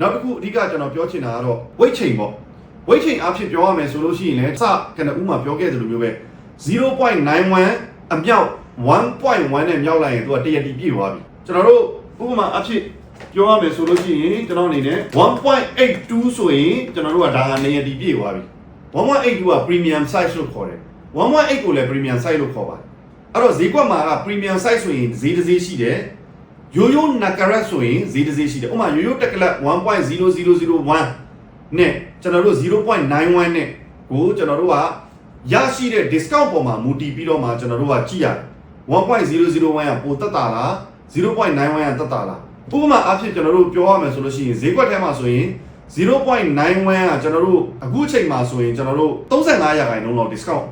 နောက်တစ်ခုအဓိကကျွန်တော်ပြောချင်တာကတော့ weight chain ပေါ့ weight chain အဖြစ်ပြောရမယ်ဆိုလို့ရှိရင်လည်းစကနဦးမှာပြောခဲ့သလိုမျိုးပဲ0.91အမြောက်1.1နဲ့မြောက်လိုက်ရင်သူကတရတီပြည့်သွားပြီကျွန်တော်တို့ဥပမာအဖြစ်ပြောရမယ်ဆိုလို့ရှိရင်ကျွန်တော်အနေနဲ့1.82ဆိုရင်ကျွန်တော်တို့ကဒါကနေရတီပြည့်သွားပြီ1.82က premium size လို့ခေါ်တယ်1.8ကိုလည်း premium size လို့ခေါ်ပါတယ်အဲ့တော့ဈေးကွက်မှာက premium size ဆိုရင်ဈေးတစ်ဈေးရှိတယ် ရိုးရိုးနကရက်ဆိုရင်ဈေးတစ်ဈေးရှိတယ်ဥပမာရိုးရိုးတက်ကလပ်1.0001နဲ့ကျွန်တော်တို့0.91နဲ့ကိုကျွန်တော်တို့ကရရှိတဲ့ discount ပေါ်မှာမူတည်ပြီးတော့မှကျွန်တော်တို့ကကြည့်ရတယ်1.001ကပိုတက်တာလား0.91ကတက်တာလားဥပမာအဖြစ်ကျွန်တော်တို့ပြောရမယ်ဆိုလို့ရှိရင်ဈေးကွက်ထဲမှာဆိုရင်0.91ကကျွန်တော်တို့အခုချိန်မှာဆိုရင်ကျွန်တော်တို့35ရာခိုင်နှုန်းလောက် discount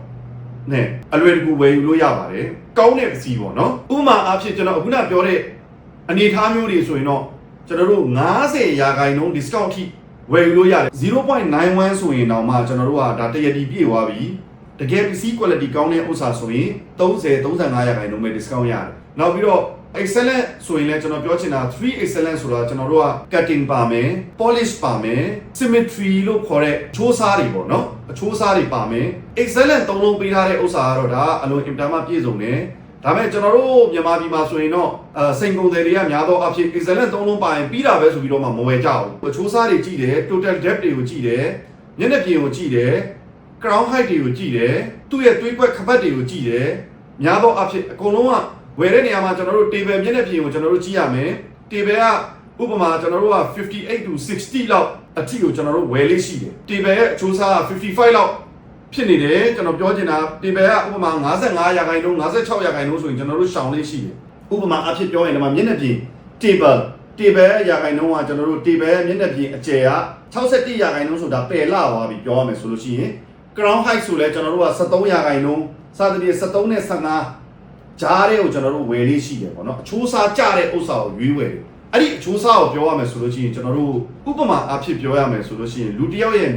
နဲ့အလွယ်တကူဝယ်ယူလို့ရပါတယ်ကောင်းတဲ့ပစ္စည်းပေါ့နော်ဥပမာအဖြစ်ကျွန်တော်အခုနပြောတဲ့ အနေအထားမျိုးတွေဆိုရင်တော့ကျွန်တော်တို့90ရာခိုင်နှုန်း discount ထိဝယ်ယူလို့ရတယ်0.91ဆိုရင်တော့မှကျွန်တော်တို့ကဒါတရတီပြည့်သွားပြီတကယ်ပစ္စည်း quality ကောင်းတဲ့ဥစ္စာဆိုရင်30 35ရာခိုင်နှုန်းပဲ discount ရတယ်နောက်ပြီးတော့ excellent ဆိုရင်လည်းကျွန်တော်ပြောချင်တာ3 excellent ဆိုတာကျွန်တော်တို့က cutting ပါမယ် polish ပါမယ် symmetry လို့ခေါ်တဲ့အချိုးစားတွေပေါ့နော်အချိုးစားတွေပါမယ် excellent သုံးလုံးပေးထားတဲ့ဥစ္စာကတော့ဒါအလွန်အင်တာမပြည့်စုံတယ် ဒါပေမဲ့ကျွန်တော်တို့မြန်မာပြည်မှာဆိုရင်တော့အဲစိန်ကုန်တယ်တွေကများသောအားဖြင့် excellent သုံးလုံးပါရင်ပြီးတာပဲဆိုပြီးတော့မှမဝယ်ကြဘူးအချိုးစားတွေကြည့်တယ် total depth တွေကိုကြည့်တယ်မျက်နှာပြင်ကိုကြည့်တယ် crown height တွေကိုကြည့်တယ်သူ့ရဲ့သွေးကွက်ခပတ်တွေကိုကြည့်တယ်များသောအားဖြင့်အကုန်လုံးကဝယ်တဲ့နေရာမှာကျွန်တော်တို့ table မျက်နှာပြင်ကိုကျွန်တော်တို့ကြည့်ရမယ် table ကဥပမာကျွန်တော်တို့က58 to 60လောက်အထိကိုကျွန်တော်တို့ဝယ်လေးရှိတယ် table ရဲ့အချိုးစားက55လောက် ဖြစ်နေတယ်ကျွန်တော်ပြောချင်တာ table ကဥပမာ55ရာခိုင်နှုန်း56ရာခိုင်နှုန်းဆိုရင်ကျွန်တော်တို့ရှောင်လေးရှိတယ်ဥပမာအဖြစ်ပြောရင်ဒီမှာမျက်နှာပြင် table table ရာခိုင်နှုန်းကကျွန်တော်တို့ table မျက်နှာပြင်အကျယ်က61ရာခိုင်နှုန်းဆိုတာပယ်လာသွားပြီပြောရမယ်ဆိုလို့ရှိရင် ground height ဆိုလဲကျွန်တော်တို့က73ရာခိုင်နှုန်းစသဖြင့်73နဲ့15ဂျားတဲ့ကိုကျွန်တော်တို့ဝယ်လေးရှိတယ်ပေါ့နော်အချိုးစားကြတဲ့ဥစ္စာကိုရွေးဝယ်တယ်အဲ့ဒီအချိုးစားကိုပြောရမယ်ဆိုလို့ရှိရင်ကျွန်တော်တို့ဥပမာအဖြစ်ပြောရမယ်ဆိုလို့ရှိရင်လူတစ်ယောက်ရဲ့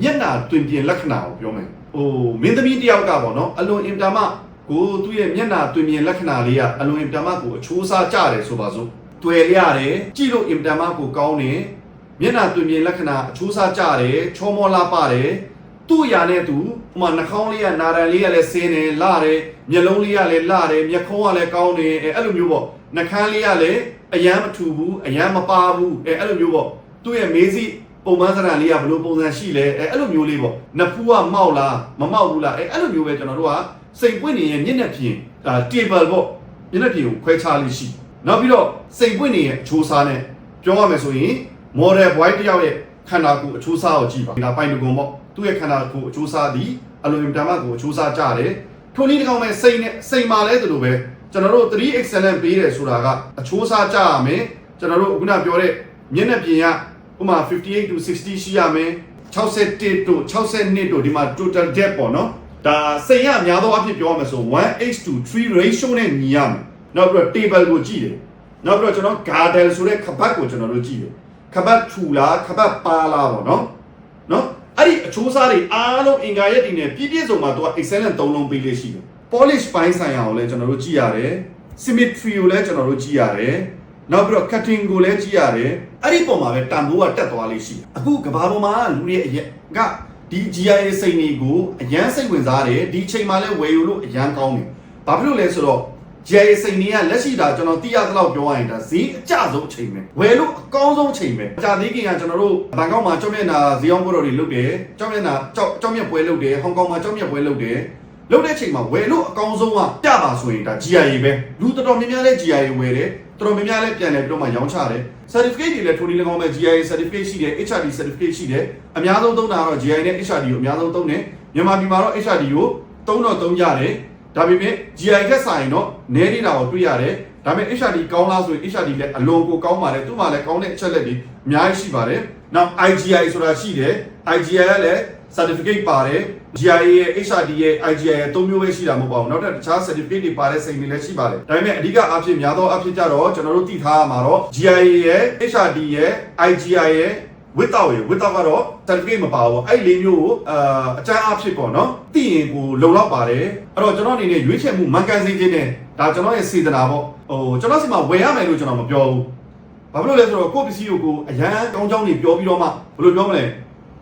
မျက်နှာတွင်ပြင်လက္ခဏာကိုပြောမယ် ဟိုမင်းသမီးတစ်ယောက်ကပေါ့နော်အလွန်အင်တာမကိုသူ့ရဲ့မျက်နှာတွင်ပြင်လက္ခဏာလေးကအလွန်အင်တာမကိုအချိုးစားကြတယ်ဆိုပါစို့တွေ့ရရတယ်ကြည့်လို့အင်တာမကိုကောင်းတယ်မျက်နှာတွင်ပြင်လက္ခဏာအချိုးစားကြတယ်ချောမောလာပါတယ်သူ့အရာနဲ့သူဟိုမှာနှာခေါင်းလေးကနာရန်လေးကလည်းဆင်းတယ်လာတယ်မျက်လုံးလေးကလည်းလာတယ်မျက်ခုံးကလည်းကောင်းတယ်အဲအဲ့လိုမျိုးပေါ့နှာခမ်းလေးကလည်းအယမ်းမထူဘူးအယမ်းမပါဘူးအဲအဲ့လိုမျိုးပေါ့သူ့ရဲ့မေးစီ ပုံမှန်စရံလေးကဘယ်လိုပုံစံရှိလဲအဲအဲ့လိုမျိုးလေးပေါ့နဖူးကမောက်လားမမောက်ဘူးလားအဲအဲ့လိုမျိုးပဲကျွန်တော်တို့ကစိတ်ပွင့်နေရဲ့မျက်နှာပြင်ဒါ table ပေါ့မျက်နှာပြင်ကိုခွဲခြားလေးရှိနောက်ပြီးတော့စိတ်ပွင့်နေရဲ့အချိုးစားနဲ့ပြောရမယ်ဆိုရင် model boy တယောက်ရဲ့ခန္ဓာကိုယ်အချိုးစားကိုကြည့်ပါဒါပိုင်တကွန်ပေါ့သူ့ရဲ့ခန္ဓာကိုယ်အချိုးစားသည်အလိုအင်တာမကိုအချိုးစားကြတယ်ထိုနည်းတစ်ကောင်ပဲစိတ်နဲ့စိတ်မာလဲသလိုပဲကျွန်တော်တို့3 excellent ပေးတယ်ဆိုတာကအချိုးစားကြရမယ်ကျွန်တော်တို့ခုနပြောတဲ့မျက်နှာပြင်က ဥပမာ58 to 60ရှိရမယ်61 to 62 to ဒီမှာ total depth ပေါ့နော်ဒါစိတ်ရအများသောအဖြစ်ပြောရမယ်ဆို 1h to 3 ratio နဲ့ညီရမယ်နောက်ပြီးတော့ table ကိုကြည့်တယ်နောက်ပြီးတော့ကျွန်တော် garden ဆိုတဲ့ခပတ်ကိုကျွန်တော်တို့ကြည့်တယ်ခပတ်ထူလားခပတ်ပါလားပေါ့နော်နော်အဲ့ဒီအချိုးစားတွေအားလုံးအင်္ဂါရက်တွေနဲ့ပြည့်ပြည့်စုံမှာသူက excellent သုံးလုံးပေးလေးရှိတယ် polish ပိုင်းဆိုင်ရာကိုလည်းကျွန်တော်တို့ကြည့်ရတယ် symmetry ကိုလည်းကျွန်တော်တို့ကြည့်ရတယ် နောက်ပြီးတော့ cutting ကိုလည်းကြည့်ရတယ်အဲ့ဒီပုံမှာပဲတန်ဖိုးကတက်သွားလေးရှိတယ်အခုကဘာပေါ်မှာလူတွေအရက်ကဒီ GIA စိန်တွေကိုအရန်စိတ်ဝင်စားတယ်ဒီအချိန်မှာလည်းဝယ်ယူလို့အရန်ကောင်းတယ်ဘာဖြစ်လို့လဲဆိုတော့ JA စိန်တွေကလက်ရှိတာကျွန်တော်သိရသလောက်ပြောရရင်ဒါဈေးအကျဆုံးအချိန်ပဲဝယ်လို့အကောင်းဆုံးအချိန်ပဲအကြသေးခင်ကကျွန်တော်တို့ဘန်ကောက်မှာကြောက်မျက်နှာဈေးအောင်ပွဲတော်တွေလုပ်တယ်ကြောက်မျက်နှာကြောက်ကြောက်မျက်ပွဲလုပ်တယ်ဟောင်ကောင်မှာကြောက်မျက်ပွဲလုပ်တယ်လုပ်တဲ့အချိန်မှာဝယ်လို့အကောင်းဆုံးကကြပါဆိုရင်ဒါ GIA ပဲလူတော်တော်များများလည်း GIA ဝယ်တယ် တော်တော်များများလည်းပြန်တယ်ပြီးတော့မှရောင်းချတယ် certificate တွေလည်းထိုနည်း၎င်းပဲ GIA certificate ရှိတယ် HRD certificate ရှိတယ်အများဆုံးသုံးတာကတော့ GIA နဲ့ HRD ကိုအများဆုံးသုံးတယ်မြန်မာပြည်မှာတော့ HRD ကိုသုံးတော့သုံးကြတယ်ဒါပေမဲ့ GI ထက်ဆိုင်တော့နည်းနေတာကိုတွေ့ရတယ်ဒါပေမဲ့ HRD ကောင်းလားဆိုရင် HRD လည်းအလွန်ကိုကောင်းပါတယ်သူ့မှာလည်းကောင်းတဲ့အချက်လက်တွေအများကြီးရှိပါတယ်နောက် IGI ဆိုတာရှိတယ် IGI ကလည်း certificate ပါတယ် GI ရဲ့ HRD ရဲ့ IGI ရဲ့သုံးမျိုးပဲရှိတာမဟုတ်ပါဘူးနောက်ထပ်တခြား certificate တွေပါတဲ့စိန်တွေလည်းရှိပါတယ်ဒါပေမဲ့အဓိကအဖြစ်များသောအဖြစ်ကြတော့ကျွန်တော်တို့သိထားရမှာတော့ GI ရဲ့ HRD ရဲ့ IGI ရဲ့ without ရေ without ကတော့ certificate မပါဘူးအဲ့လေးမျိုးကိုအာအကျန်းအဖြစ်ပေါ့နော်သိရင်ကိုလုံလောက်ပါတယ်အဲ့တော့ကျွန်တော်အနေနဲ့ရွေးချယ်မှုမှန်ကန်စေခြင်းနဲ့ဒါကျွန်တော်ရဲ့စေတနာပေါ့ဟိုကျွန်တော်စီမှာဝယ်ရမယ်လို့ကျွန်တော်မပြောဘူးဘာဖြစ်လို့လဲဆိုတော့ကိုယ့်ပစ္စည်းကိုကိုအရန်ကောင်းကောင်းနေပြောပြီးတော့မှဘယ်လိုပြောမလဲ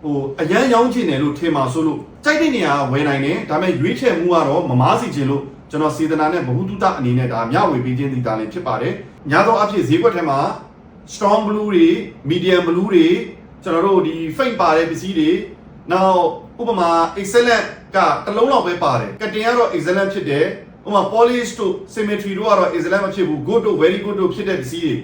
ဟိုအရန်ရောင်းချင်တယ်လို့ထင်ပါဆိုလို့ကြိုက်တဲ့နေရာကဝယ်နိုင်တယ်ဒါပေမဲ့ရွေးချယ်မှုကတော့မမားစီခြင်းလို့ကျွန်တော်စေတနာနဲ့ဘ ഹു တုတအနေနဲ့ဒါမျှဝေပေးခြင်းဒီတာလည်းဖြစ်ပါတယ်ညာသောအဖြစ်ဈေးကွက်ထဲမှာ strong blue တွေ medium blue တွေကျွန်တော်တို့ဒီ faint ပါတဲ့ပစ္စည်းတွေနောက်ဥပမာ excellent ကတစ်လုံးလောက်ပဲပါတယ်ကတင်ကတော့ excellent ဖြစ်တယ်ဥပမာ polish တို့ symmetry တို့ကတော့ excellent မဖြစ်ဘူး good တို့ very good တို့ဖြစ်တဲ့ပစ္စည်းတွေ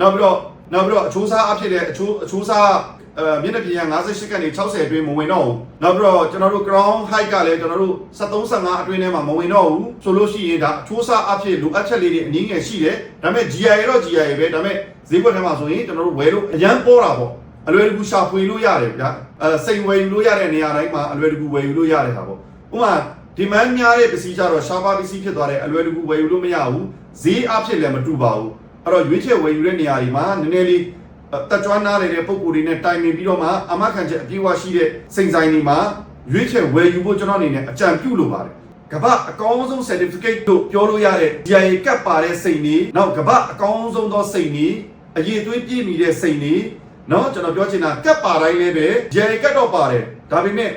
နောက်ပြီးတော့ နောက်ပြီးတော့အချိုးစားအဖြစ်တဲ့အချိုးအချိုးစားအဲမျက်နှာပြင်က58ကနေ60အတွင်းမဝင်တော့ဘူးနောက်ပြီးတော့ကျွန်တော်တို့ ground height ကလည်းကျွန်တော်တို့73 55အတွင်းထဲမှာမဝင်တော့ဘူးဆိုလို့ရှိရင်ဒါအချိုးစားအဖြစ်လိုအပ်ချက်လေးတွေအနည်းငယ်ရှိတယ်ဒါပေမဲ့ GI တော့ GI ပဲဒါပေမဲ့ဈေးကွက်ထဲမှာဆိုရင်ကျွန်တော်တို့ဝယ်လို့အရန်ပေါ်တာပေါ့အလွယ်တကူရှာဖွေလို့ရတယ်ဗျာအဲစိန်ဝယ်ယူလို့ရတဲ့နေရာတိုင်းမှာအလွယ်တကူဝယ်ယူလို့ရတဲ့ဟာပေါ့ဥပမာ demand များတဲ့ပစ္စည်းကြတော့ရှားပါပစ္စည်းဖြစ်သွားတယ်အလွယ်တကူဝယ်ယူလို့မရဘူးဈေးအဖြစ်လည်းမတူပါဘူး အဲ့တော့ရွေးချယ်ဝယ်ယူတဲ့နေရာတွေမှာနည်းနည်းလေးတက်ကြွနားနေတဲ့ပုံကိုယ်တွေနဲ့တိုင်ပင်ပြီးတော့မှအမခံချက်အပြည့်အဝရှိတဲ့စိန်ဆိုင်တွေမှာရွေးချယ်ဝယ်ယူဖို့ကျွန်တော်အနေနဲ့အကြံပြုလိုပါတယ်ကမ္ဘာအကောင်းဆုံး certificate တို့ပြောလို့ရတဲ့ DIA ကပ်ပါတဲ့စိန်တွေနောက်ကမ္ဘာအကောင်းဆုံးသောစိန်တွေအရေးသွေးပြည့်မီတဲ့စိန်တွေနော်ကျွန်တော်ပြောချင်တာကပ်ပါတိုင်းလည်းပဲ DIA ကပ်တော့ပါတယ်ဒါပေမဲ့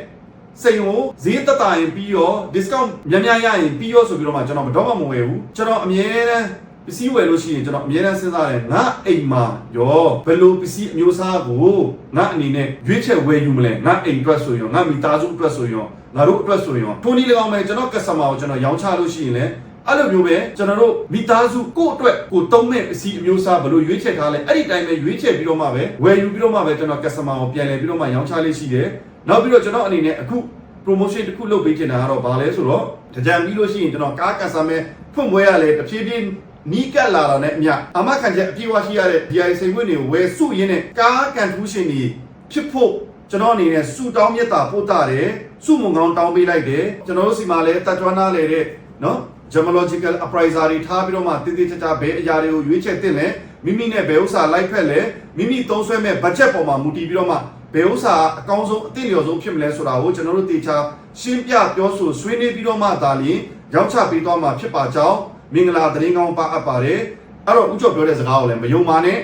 စိန်ကိုဈေးတက်တာရင်ပြီးရော discount များများရရင်ပြီးရောဆိုပြီးတော့မှကျွန်တော်မတော့မှမဝယ်ဘူးကျွန်တော်အမြဲတမ်း ပစ္စည်းဝယ်လို့ရှိရင်ကျွန်တော်အမြဲတမ်းစဉ်းစားတယ်ငါအိမ်မှာရောဘယ်လိုပစ္စည်းအမျိုးအစားကိုငါအနေနဲ့ရွေးချယ်ဝယ်ယူမလဲငါအိမ်အတွက်ဆိုရင်ငါမိသားစုအတွက်ဆိုရင်ငါတို့အတွက်ဆိုရင်ထိုနည်း၎င်းပဲကျွန်တော် customer ကိုကျွန်တော်ရောင်းချလို့ရှိရင်လည်းအဲ့လိုမျိုးပဲကျွန်တော်တို့မိသားစုကိုယ့်အတွက်ကိုသုံးမဲ့ပစ္စည်းအမျိုးအစားဘယ်လိုရွေးချယ်ထားလဲအဲ့ဒီတိုင်းပဲရွေးချယ်ပြီးတော့မှပဲဝယ်ယူပြီးတော့မှပဲကျွန်တော် customer ကိုပြန်လည်ပြီးတော့မှရောင်းချလေးရှိတယ်နောက်ပြီးတော့ကျွန်တော်အနေနဲ့အခု promotion တစ်ခုလုပ်ပေးချင်တာကတော့ဘာလဲဆိုတော့တကြံပြီးလို့ရှိရင်ကျွန်တော်ကားကန်ဆာမဲဖွင့်ပွဲရလဲတဖြည်းဖြည်း နီးကပ်လာတာနဲ့အမျှအမခံချက်အပြည့်အဝရှိရတဲ့ DI စိန်ခွင့်တွေကိုဝယ်စုရင်းနဲ့ကားကန်ထူးရှင်တွေဖြစ်ဖို့ကျွန်တော်အနေနဲ့စုတောင်းမြတ်တာပို့တာတယ်စုမုံကောင်းတောင်းပေးလိုက်တယ်ကျွန်တော်တို့စီမှာလည်းတက်ကြွနားလေတဲ့နော် gemological appraiser တွေထားပြီးတော့မှတည်တည်ကြကြဘယ်အရာတွေကိုရွေးချယ်သင့်လဲမိမိနဲ့ဘယ်ဥစ္စာလိုက်ဖက်လဲမိမိသုံးဆွဲမဲ့ budget ပေါ်မှာမူတည်ပြီးတော့မှဘယ်ဥစ္စာအကောင်းဆုံးအသင့်လျော်ဆုံးဖြစ်မလဲဆိုတာကိုကျွန်တော်တို့တေချာရှင်းပြပြောဆိုဆွေးနွေးပြီးတော့မှဒါလျှင်ရောက်ချပေးသွားမှာဖြစ်ပါကြောင်း မင်္ဂလာသတင်းကောင်းပါအပ်ပါတယ်အဲ့တော့ဦးကျော်ပြောတဲ့စကားကိုလည်းမယုံပါနဲ့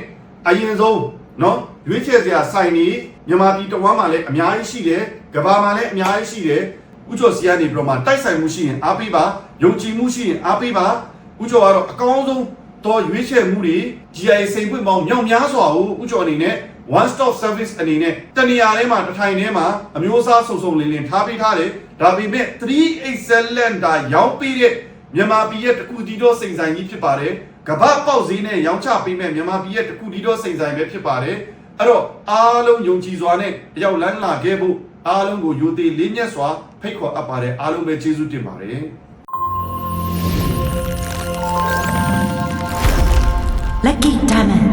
အရင်ဆုံးနော်ရွေးချယ်စရာစိုင်နေမြန်မာပြည်တဝမ်းမှာလည်းအများကြီးရှိတယ်ကမ္ဘာမှာလည်းအများကြီးရှိတယ်ဥကျော်စီကနေပြီးတော့မှတိုက်ဆိုင်မှုရှိရင်အားပေးပါယုံကြည်မှုရှိရင်အားပေးပါဥကျော်ကတော့အကောင်းဆုံးတော့ရွေးချယ်မှုတွေ GI စိန်ပွင့်ပေါင်းမြောက်များစွာကိုဥကျော်အနေနဲ့ one stop service အနေနဲ့တနေရာထဲမှာတစ်ထိုင်ထဲမှာအမျိုးအစားစုံစုံလင်လင်ထားပေးထားတယ်ဒါပေမဲ့3 excellent တာရောင်းပေးတဲ့ မြန်မာပြည်ရဲ့တကူတီတော့စိန်ဆိုင်ကြီးဖြစ်ပါတယ်ကမ္ဘာပေါက်ဈေးနဲ့ရောင်းချပေးမဲ့မြန်မာပြည်ရဲ့တကူတီတော့စိန်ဆိုင်ပဲဖြစ်ပါတယ်အဲ့တော့အားလုံးယုံကြည်စွာနဲ့အရောက်လန်းလာခဲ့ဖို့အားလုံးကိုယိုသေးလေးမြတ်စွာဖိတ်ခေါ်အပ်ပါတယ်အားလုံးပဲကျေးဇူးတင်ပါတယ် Lucky Diamond.